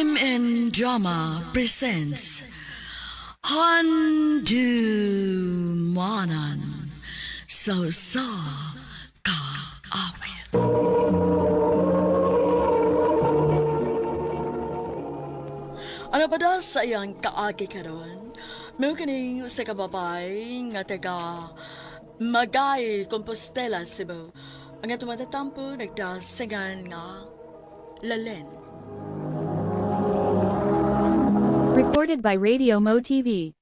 Crime and Drama presents Handu Manan So Sa Ka Awit. Ano ba daw sa iyang kaagi karon? May kaning sa kababay nga taga Magay, Compostela, Cebu. Ang atong matatampo nagdasingan nga Lalen. Recorded by Radio Mo TV.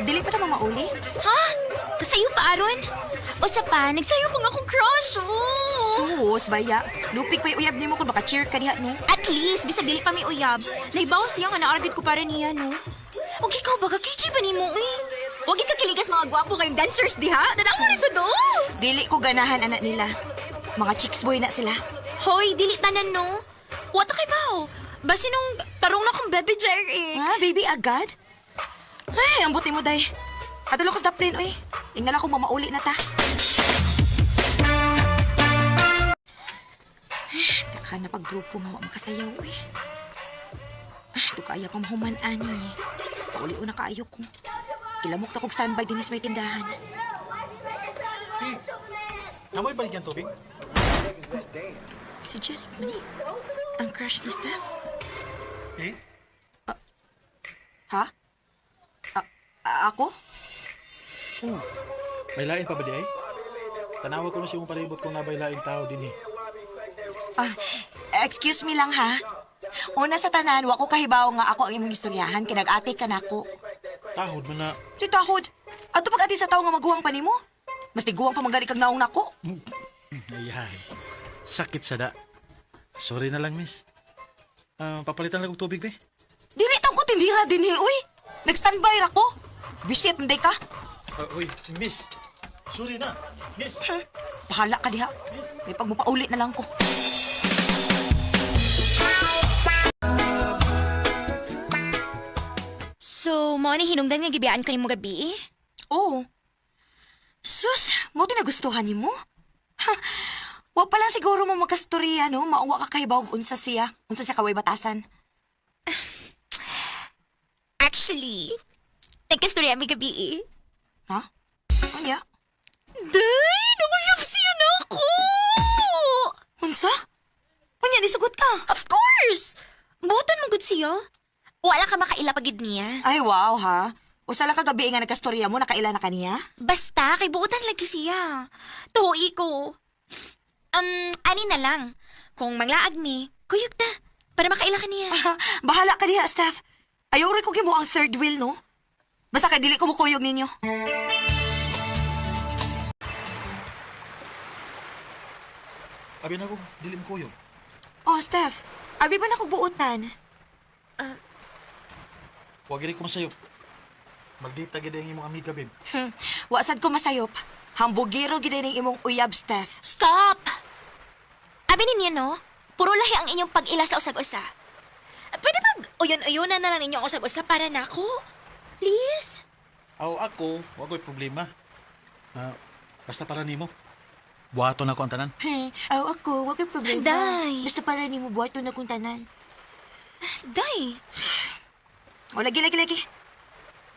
Dili pa ta mauli? Ha? Kasayo pa, Aron? O sa pa, nagsayo pa nga akong crush, oh! Sus, baya. Lupik pa'y uyab nimo kung baka cheer ka diha, no? At least, bisag dili pa may uyab, naibaw siya nga naarabit ko para niya, no? O ikaw ba, kakichi ba ni mo, eh? Huwag ka kiligas mga gwapo kayong dancers, di ha? Tanaw mo rin ko do! Dili ko ganahan anak nila. Mga chicks boy na sila. Hoy, dili tanan, no? Wata kay bao? Basi nung tarong na kong bebe, Jeric. Ha, baby, agad? Ay, ang buti mo, day. Adalo ko sa daprin, oy. Ingala ko mamauli na ta. Taka na pag grupo nga makasayaw, eh. Ah, ito kaya pa mahuman, ani. Kauli na kaayo ko. Kilamok ta kong standby din is may tindahan. Namoy balik yan tubig? Si Jeric man eh. Ang crush ni Steph. Eh? Ha? A- a- ako? Oo. May lain pa ba di ay? Tanawag ko na siya mong palibot kung nabay laing tao din eh. Ah, excuse me lang ha. Una sa tanan, wa ko kahibaw nga ako ang imong istoryahan kay nag-ate ka nako. Tahod mo na. Si Tahod, ato pag ati sa tao nga maguwang pa nimo. Mas tiguwang pa magali kag naong nako. Ayan. Sakit sa da. Sorry na lang, miss. Ah, papalitan lang kong tubig, be. Dili ta ko tindira din hi, uy. Nag-standby ra ko. Bisit nday ka. Uh, uy, miss. Sorry na. Miss. Bahala ka diha. May pagmupauli na lang ko. So, mo ni hinungdan nga gibiyaan ka mo gabi? Oo. Sus, mo nagustuhan nimo? Ha, wa pa lang siguro mo magkastorya, no? Mauwa ka kahibaw og unsa siya. Unsa siya kaway batasan. Actually, nagkastorya mi gabi, eh. Ha? Anya? Day, nakuyab siya na ako! Unsa? Anya, nisugot ka? Of course! Butan mo gud siya. Wala ka makailapagid niya. Ay, wow, ha? Usa lang kagabi nga nagkastorya mo, nakaila na kaniya? Basta, kay buutan lagi siya. Tuhoy ko. Um, ani na lang. Kung manglaag mi, kuyog ta. Para makaila ka niya. Bahala ka diha, staff. Ayaw rin ko gimo ang third wheel, no? Basta kay dili ko mukuyog ninyo. Abi na ko, dilim kuyog. Oh, Steph, abi ba na kong buutan? Huwag rin ko masayop. Magdita gid ang imong amiga, babe. Hmm. Wasad ko masayop. Hambugiro gid ning imong uyab, Steph. Stop! Abi ninyo, no? Puro lahi ang inyong pag-ila sa usag-usa. Pwede ba uyon-uyonan na lang ninyo ang usag-usa para nako? Please? Aw ako, wag ko'y problema. Ah, basta para nimo. Buhaton ako ang tanan. Hey, aw ako, wag kang problema. Day. Basta para ni mo buhat na kong tanan. Day, O, lagi, lagi, lagi.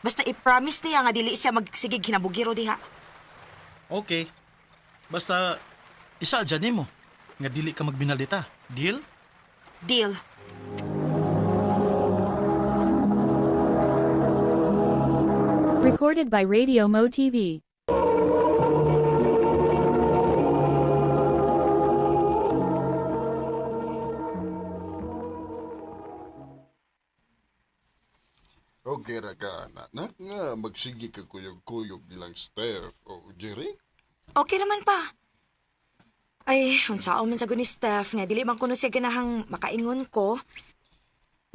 Basta i-promise niya nga dili siya magsigig hinabugiro diha. Okay. Basta, isa dyan nimo. Nga dili ka magbinaldita. Deal? Deal. Recorded by Radio Mo TV. Okay ra ka, anak. Na, nga, magsige ka kuyog-kuyog bilang Steph o Jerry. Okay naman pa. Ay, unsaon man sa ni Steph nga dili man kuno siya ganahang makaingon ko.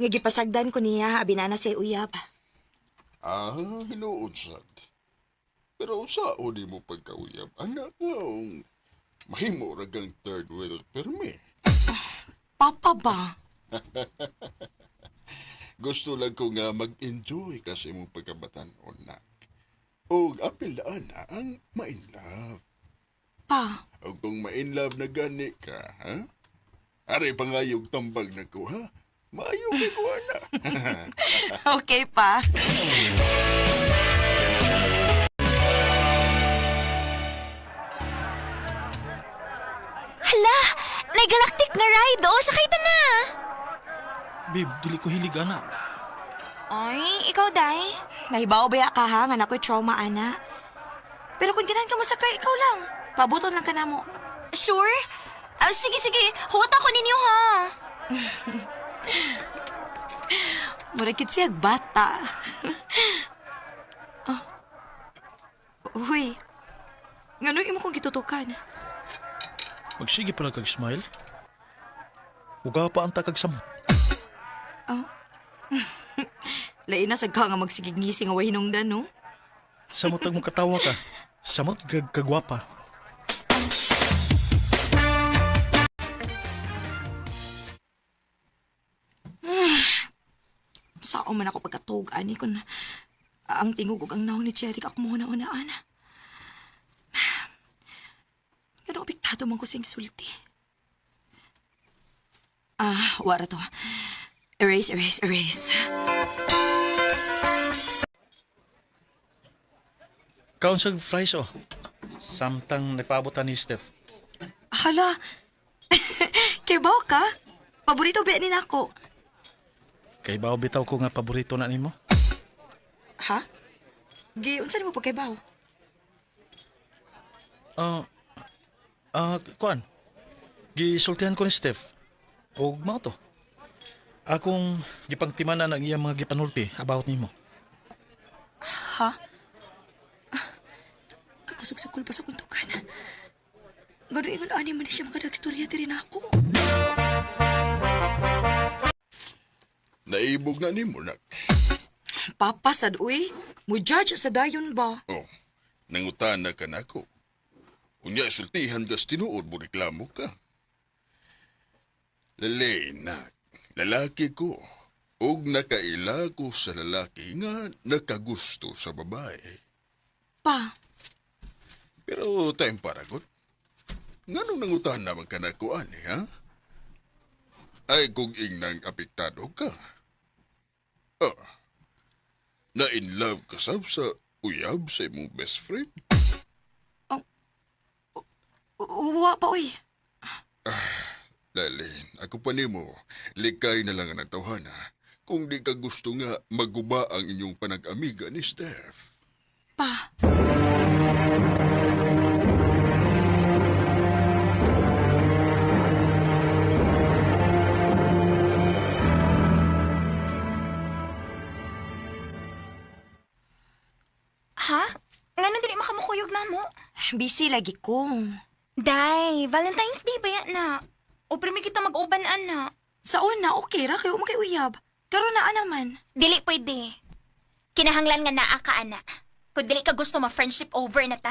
Nga gipasagdan ko niya abi na siya uyab. Ah, hinuod sad. Pero sa di mo pagkauyab, anak nga ang mahimo ragang third world permit. Papa ba? Gusto lang ko nga mag-enjoy kasi mong pagkabatan nak. O apilaan na ang ma-in love. Pa, O kung ma-in love na gani ka, ha? Ari pangayog tambag na ko, ha? Maayong na ko, ana. okay pa. Hala! May galactic nga ride, oh! Sakay na! Babe, dili ko hilig ana. Ay, ikaw, Day? Nahibaw ba ka ha nga nako'y trauma, ana? Pero kung ganahan ka mo sakay, ikaw lang. Pabuton lang ka na mo. Sure? Ah, sige, sige. Huwat ako ninyo, ha? Murakit siya bata. oh. Uy. Ngano imo kong gitutukan? Magsige pala kag smile. Uga pa ang takag samot. Lain na sa ka nga magsigigngisi nga wahinungdan, no? Samot ang katawa ka. Samot kag kagwapa. Sao man ako pagkatug, ani kun ang tingog ug ang naong ni Cherry ako mo una-unaan. Pero apektado man ko sing sulti. Ah, wara to. Erase, erase, erase. Kaon sa fries oh. Samtang nagpaabotan ni Steph. Hala, kay bao ka? Paborito ba ni nako? Kay baw bitaw ko nga paborito na nimo. Ha? Gi, unsa mo pa kay bao? Ah, ah, kuan. Gisultihan ko ni Steph. O mao to. Akong gipangtimanan ang iyang mga gipanulti about nimo. Ha? Ah, Kakusog sa kulpa sa kuntukan. Gano'y ingon ani man siya makadagstorya diri na ako. Naibog na ni mo, nak. Papasad, uy. Mo judge sa dayon ba? Oh, nangutan na ka na ako. Unya, sultihan gas tinuod mo reklamo ka. Lalay, nak. Lalaki ko. Og nakaila ko sa lalaki nga nakagusto sa babae. Pa, Pero time para good. Nga nung nangutan naman ka na ko, ani, ha? Ay, kung ingnang apektado ka. Ah, na in love ka sab sa uyab sa imong best friend. uwa pa, uy. Lalin, ako pa nimo, likay na lang ang nagtawhana kung di ka gusto nga maguba ang inyong panag-amiga ni Steph. Pa, Ha? Nga nang dili makamukuyog na mo? busy lagi ko. Day, Valentine's Day ba yan na? O primi kita mag-uban, ana. Sa una, okay ra kayo kay uyab. Karon na naman. Dili pwede. Kinahanglan nga naa ka, ana. Kung dili ka gusto ma-friendship over na ta.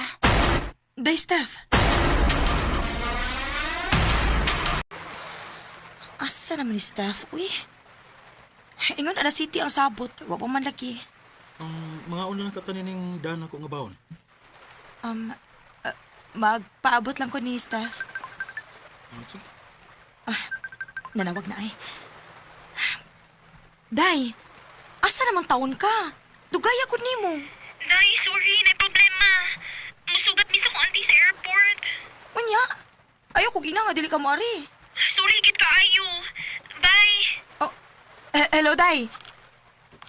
Day, Steph. Asa naman ni Steph, uy? Ingon ala city ang sabot. Wa pa man lagi. Ang mga una ng katanin dana ko nga baon. Um, uh, magpaabot lang ko ni Steph. Ah, sige. Nanawag na ay. Day, asa namang taon ka? Dugaya ko nimo. Day, sorry, na problema. Musugat mi sa kong auntie sa airport. Unya, ayaw ko gina nga dili ka moari. Sorry, gid kaayo. Bye. Oh, eh, hello, Day.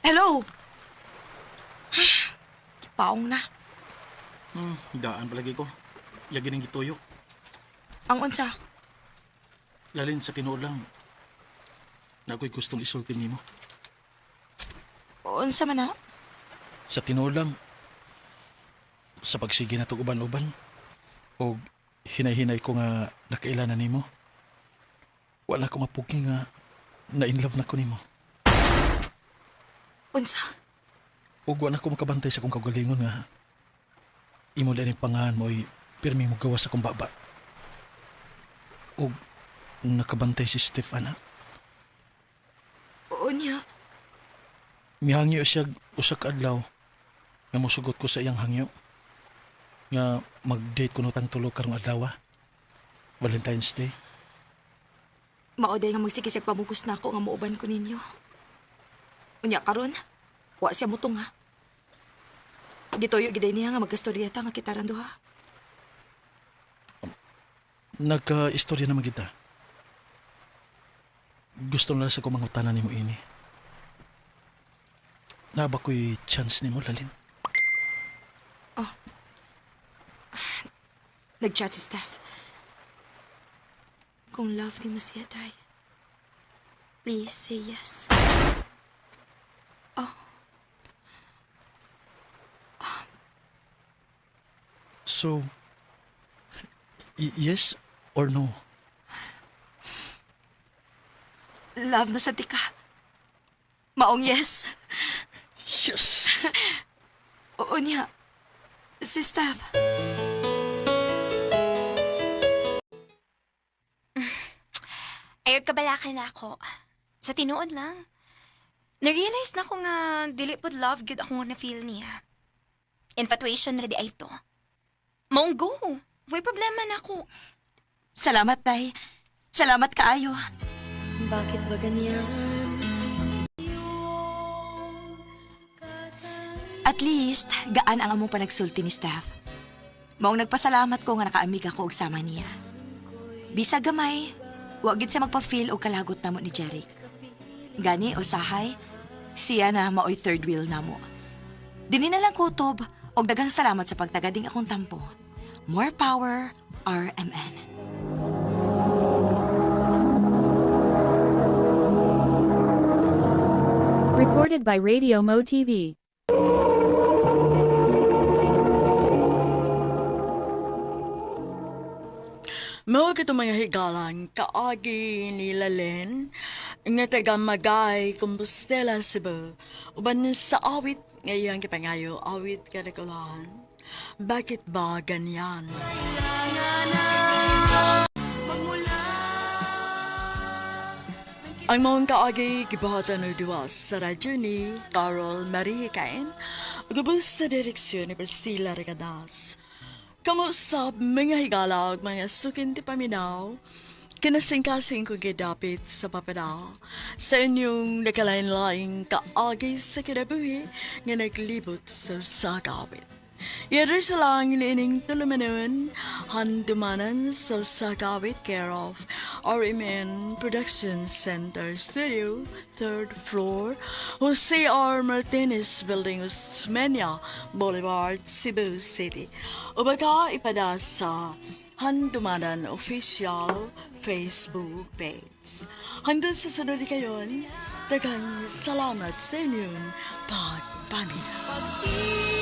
Hello. Paong na. Hmm, daan palagi ko. Yagin ang gituyo. Ang unsa? Lalin sa tinuod lang. Na ako'y gustong isulti nimo. Unsa man na? Sa tinuod lang. Sa pagsige na itong uban-uban. O hinay-hinay ko nga nakailanan nimo. Wala ko mapugi nga na in love na ko nimo. Unsa? Ug wala ko makabantay sa kong kagalingon nga imo din pangahan mo ay pirmi mo gawa sa kumbaba. O nakabantay si Steph, anak. Oo niya. Mihangyo siya usak adlaw nga mosugot ko sa iyang hangyo. Nga mag-date ko nutang tulo karong adlaw. ah. Valentine's Day. Maoday nga magsikisig pamugos na ako nga muuban ko ninyo. Unya karon, wa siya mutong ha. Gitoyo giday niya nga magkastoryata nga kita duha. Nagka-istorya naman kita. Gusto na sa kumangutanan ni mo ini. Naba ko'y chance ni mo, Lalin. Nag-chat si Steph. Kung love ni mo siya, Day, please say yes. So, y- yes or no? Love na sa tika. Maong yes. Yes! Oo niya. Si Steph. Ayog kabalakan na ako. Sa tinuod lang. Na-realize na ko nga dili pod love good ako nga na-feel niya. Infatuation na di ay to. Maong go. May problema na ako. Salamat, Day. Salamat kaayo. Bakit ba ganyan? At least, gaan ang among panagsulti ni Steph. Maong nagpasalamat ko nga nakaamig ako og sama niya. Bisa gamay, wag gid siya magpa-feel og kalagot namo ni Jeric. Gani usahay, siya na maoy third wheel namo. Dini na lang kutob og daghang salamat sa pagtagading akong tampo. More power, RMN. Recorded by Radio Mo TV. Mao kito mga higalang kaagi ni Lalen nga taga Magay, Compostela, Cebu. Uban sa awit ngayon kipangayo, awit kadikulan. Bakit ba ganyan? Ang mga kaagi gibahatan ng duwas sa radyo ni Carol Marie Cain, gabos sa direksyon ni Priscilla Regadas. Kamusta mga higalag, mga sukin paminaw, kinasing-kasing ko gidapit sa papeda sa inyong nakalain-laing kaagi sa kinabuhi nga naglibot sa sakawit. Yadro sa lang inining tulumanon, handumanan sa sakawit care of RMN Production Center Studio, third floor, Jose R. Martinez Building, Usmeña Boulevard, Cebu City. O baka ipada sa Handumanan Official Facebook page. Hanggang sa sunod kayon, dagang salamat sa inyong pagpamina.